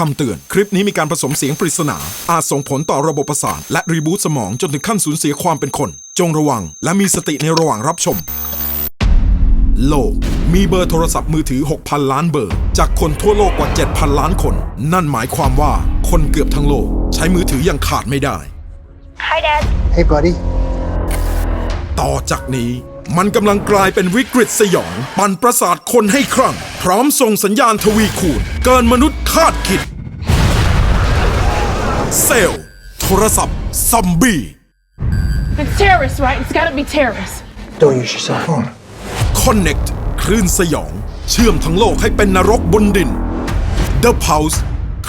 คำเตือน คลิปนี้มีการผสมเสียงปริศนา อาจส่งผลต่อระบบประสาท และรีบูตสมองจนถึงขั้นสูญเสียความเป็นคน จงระวัง และมีสติในระหว่างรับชม โลก มีเบอร์โทรศัพท์มือถือ 6,000 ล้านเบอร์ จากคนทั่วโลกกว่า 7,000 ล้านคน นั่นหมายความว่าคนเกือบทั้งโลก ใช้มือถืออย่างขาดไม่ได้ Hi, Dad. Hey, buddy. ต่อจากนี้มันกำลังกลายเป็นวิกฤตสยอง ปั่นประสาทคนให้ครั่ง พร้อมส่งสัญญาณทวีคูณ เกินมนุษย์คาดคิด เซลล์โทรศัพท์ซอมบี้ It's terrorists, right? It's gotta be terrorists. Don't use your cell phone. Connect คลื่นสยอง เชื่อมทั้งโลกให้เป็นนรกบนดิน The Pulse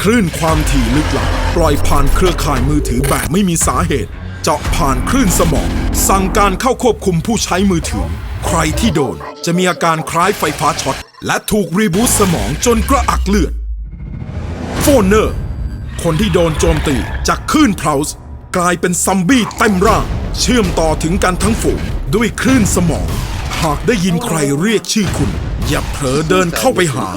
คลื่นความถี่ลึกลับ ปล่อยผ่านเครือข่ายมือถือแบบไม่มีสาเหตุ เจาะผ่านคลื่นสมอง สั่งการเข้าควบคุมผู้ใช้มือถือ ใครที่โดนจะมีอาการคล้ายไฟฟ้าช็อต และถูกรีบูตสมองจนกระอักเลือด โฟนเนอร์ คนที่โดนโจมตีจากคลื่นเพลาส์กลายเป็นซัมบี้เต็มร่าง เชื่อมต่อถึงกันทั้งฝูงด้วยคลื่นสมอง หากได้ยินใครเรียกชื่อคุณ อย่าเผลอเดินเข้าไปหา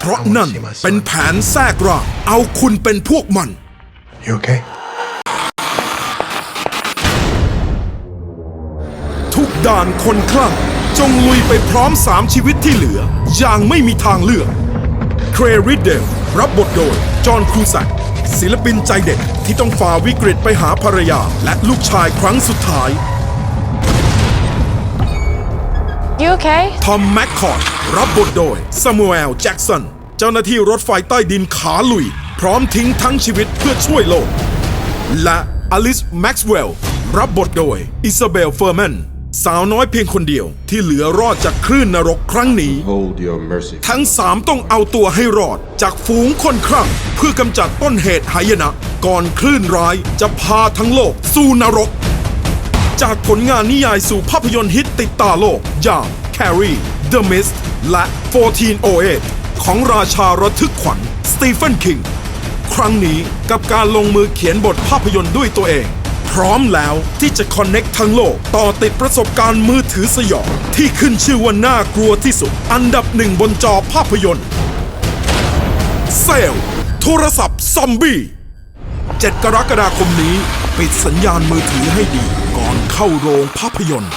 เพราะนั่นเป็นแผนแทรกร่างเอาคุณเป็นพวกมัน You okay? ด่านคนคลั่ง จงลุยไปพร้อมสามชีวิตที่เหลือ อย่างไม่มีทางเลือก เครริดเดลรับบทโดย จอห์นครูสักศิลปินใจเด็ดที่ต้องฝ่าวิกฤตไปหาภรรยา และลูกชายครั้งสุดท้าย You okay? ทอมแมคคอร์ดรับบทโดยซามูเอลแจ็กสันเจ้าหน้าที่รถไฟใต้ดินขาลุย พร้อมทิ้งทั้งชีวิตเพื่อช่วยโลก และอลิสแม็กซ์เวลล์รับบทโดยอิซาเบลเฟอร์แมน สาวน้อยเพียงคนเดียวที่เหลือรอดจากคลื่นนรกครั้งนี้ Hold your mercy. ทั้งสามต้องเอาตัวให้รอดจากฝูงคนครั่ง เพื่อกำจัดต้นเหตุหายนะ ก่อนคลื่นร้ายจะพาทั้งโลกสู่นรก จากผลงานนิยายสู่ภาพยนตร์ฮิตติดตาโลก อย่าง Carrie The Mist และ 1408 ของราชาระทึกขวัญสตีเฟนคิง ครั้งนี้กับการลงมือเขียนบทภาพยนตร์ด้วยตัวเอง พร้อมแล้วที่จะคอนเน็กทั้งโลก ต่อติดประสบการณ์มือถือสยอง ที่ขึ้นชื่อว่าน่ากลัวที่สุด อันดับหนึ่งบนจอภาพยนตร์เซลโทรศัพท์ซอมบี้ 7 กรกฎาคมนี้ ปิดสัญญาณมือถือให้ดีก่อนเข้าโรงภาพยนตร์